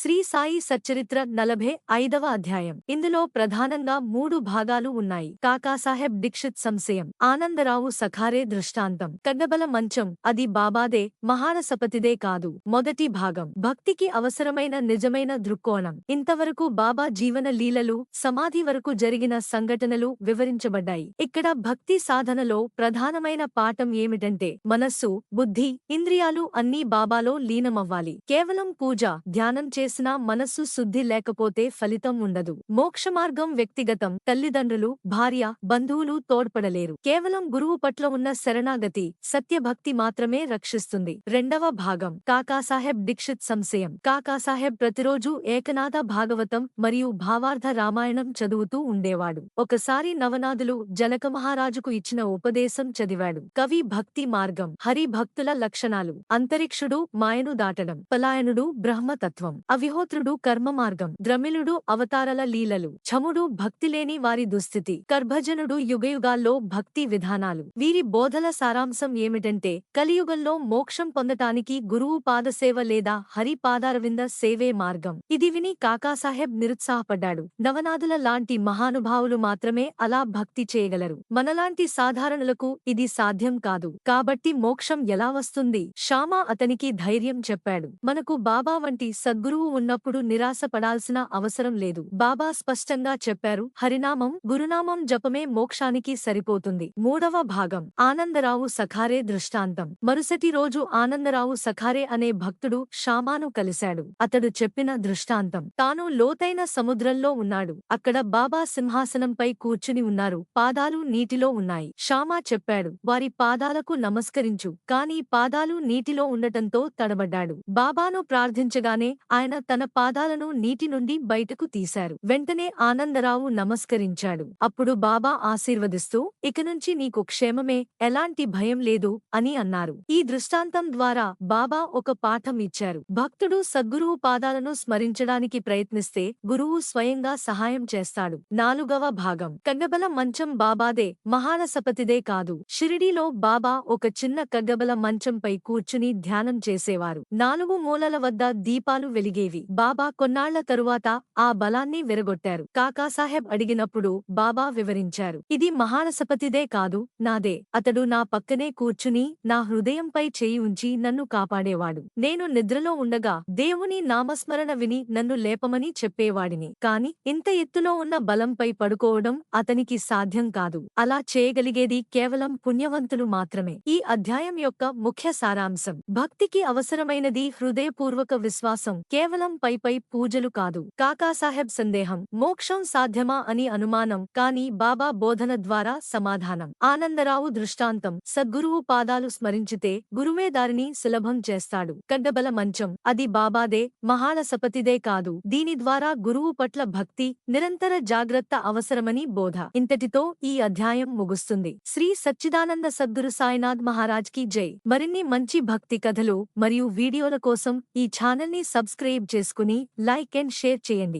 శ్రీ సాయి సచ్చరిత్ర నలభై ఐదవ అధ్యాయం. ఇందులో ప్రధానంగా మూడు భాగాలు ఉన్నాయి. కాకాసాహెబ్ దీక్షిత్ సంశయం ఆనందరావు సఖారే దృష్టాంతం కడ్డబల మంచం అది బాబాదే మహానసపతిదే కాదు. మొదటి భాగం భక్తికి అవసరమైన నిజమైన దృక్కోణం. ఇంతవరకు బాబా జీవన లీలలు సమాధి వరకు జరిగిన సంఘటనలు వివరించబడ్డాయి. ఇక్కడ భక్తి సాధనలో ప్రధానమైన పాఠం ఏమిటంటే మనస్సు బుద్ధి ఇంద్రియాలు అన్నీ బాబాలో లీనమవ్వాలి. కేవలం పూజ ధ్యానం చేసినా మనస్సు శుద్ధి లేకపోతే ఫలితం ఉండదు. మోక్షమార్గం వ్యక్తిగతం. తల్లిదండ్రులు భార్య బంధువులు తోడ్పడలేరు. కేవలం గురువు పట్ల ఉన్న శరణాగతి సత్యభక్తి మాత్రమే రక్షిస్తుంది. రెండవ భాగం. కాకాసాహెబ్ దీక్షిత్ సంశయం. కాకాసాహెబ్ ప్రతిరోజు ఏకనాథ భాగవతం మరియు భావార్థ రామాయణం చదువుతూ ఉండేవాడు. ఒకసారి నవనాథులు జనక మహారాజుకు ఇచ్చిన ఉపదేశం చదివాడు. కవి భక్తి మార్గం. హరి భక్తుల లక్షణాలు. అంతరిక్షుడు మాయను దాటడం. పలాయనుడు బ్రహ్మతత్వం. అవిహోత్రుడు కర్మ మార్గం ద్రమిళుడు అవతారల లీలలు ఛముడు భక్తిలేని వారి దుస్థితి కర్భజనుడు యుగయుగాల్లో భక్తి విధానాలు. వీరి బోధల సారాంశం ఏమిటంటే కలియుగంలో మోక్షం పొందటానికి గురువు పాదసేవ లేదా హరి పాదారవింద సేవే మార్గం. ఇది విని కాకాసాహెబ్ నిరుత్సాహపడ్డాడు. నవనాథుల లాంటి మహానుభావులు మాత్రమే అలా భక్తి చేయగలరు. మనలాంటి సాధారణులకు ఇది సాధ్యం కాదు. కాబట్టి మోక్షం ఎలా వస్తుంది? షామా అతనికి ధైర్యం చెప్పాడు. మనకు బాబా వంటి సద్గురువు ఉన్నప్పుడు నిరాశ పడాల్సిన అవసరం లేదు. బాబా స్పష్టంగా చెప్పారు హరినామం గురునామం జపమే మోక్షానికి సరిపోతుంది. మూడవ భాగం ఆనందరావు సఖారే దృష్టాంతం. మరుసటి రోజు ఆనందరావు సఖారే అనే భక్తుడు షామాను కలిశాడు. అతడు చెప్పిన దృష్టాంతం తాను లోతైన సముద్రంలో ఉన్నాడు. అక్కడ బాబా సింహాసనంపై కూర్చుని ఉన్నారు. పాదాలు నీటిలో ఉన్నాయి. షామా చెప్పాడు వారి పాదాలకు నమస్కరించు. కాని పాదాలు నీటిలో ఉండటంతో తడబడ్డాడు. బాబాను ప్రార్థించగానే ఆయన తన పాదాలను నీటి నుండి బయటకు తీశారు. వెంటనే ఆనందరావు నమస్కరించాడు. అప్పుడు బాబా ఆశీర్వదిస్తూ ఇక నుంచి నీకు క్షేమమే ఎలాంటి భయం లేదు అని అన్నారు. ఈ దృష్టాంతం ద్వారా బాబా ఒక పాఠం ఇచ్చారు. భక్తుడు సద్గురువు పాదాలను స్మరించడానికి ప్రయత్నిస్తే గురువు స్వయంగా సహాయం చేస్తాడు. నాలుగవ భాగం. కగ్గబల మంచం బాబాదే మహానసపతిదే కాదు. షిరిడీలో బాబా ఒక చిన్న కగ్గబల మంచంపై కూర్చుని ధ్యానం చేసేవారు. నాలుగు మూలల వద్ద దీపాలు వెలిగే ఉండేవి బాబా కొన్నాళ్ళ తరువాత ఆ బలాన్ని విరగొట్టారు. కాకాసాహెబ్ అడిగినప్పుడు బాబా వివరించారు. ఇది మహానసపతిదే కాదు నాదే. అతడు నా పక్కనే కూర్చుని నా హృదయంపై చేయి ఉంచి నన్ను కాపాడేవాడు. నేను నిద్రలో ఉండగా దేవుని నామస్మరణ విని నన్ను లేపమని చెప్పేవాడిని. కాని ఇంత ఎత్తులో ఉన్న బలంపై పడుకోవడం అతనికి సాధ్యం కాదు. అలా చేయగలిగేది కేవలం పుణ్యవంతులు మాత్రమే. ఈ అధ్యాయం యొక్క ముఖ్య సారాంశం. భక్తికి అవసరమైనది హృదయపూర్వక విశ్వాసం. కేవలం కేవలం పైపై పూజలు కాదు. కాకాసాహెబ్ సందేహం మోక్షం సాధ్యమా అని అనుమానం కాని బాబా బోధన ద్వారా సమాధానం. ఆనందరావు దృష్టాంతం సద్గురువు పాదాలు స్మరించితే గురువే దారిని సులభం చేస్తాడు. కడ్డబల మంచం అది బాబాదే మహాలసపతిదే కాదు. దీని ద్వారా గురువు పట్ల భక్తి నిరంతర జాగ్రత్త అవసరమని బోధ. ఇంతటితో ఈ అధ్యాయం ముగుస్తుంది. శ్రీ సచ్చిదానంద సద్గురు సాయినాథ్ మహారాజ్కి జై. మరిన్ని మంచి భక్తి కథలు మరియు వీడియోల కోసం ఈ ఛానల్ని సబ్స్క్రైబ్ చేసుకుని లైక్ అండ్ షేర్ చేయండి.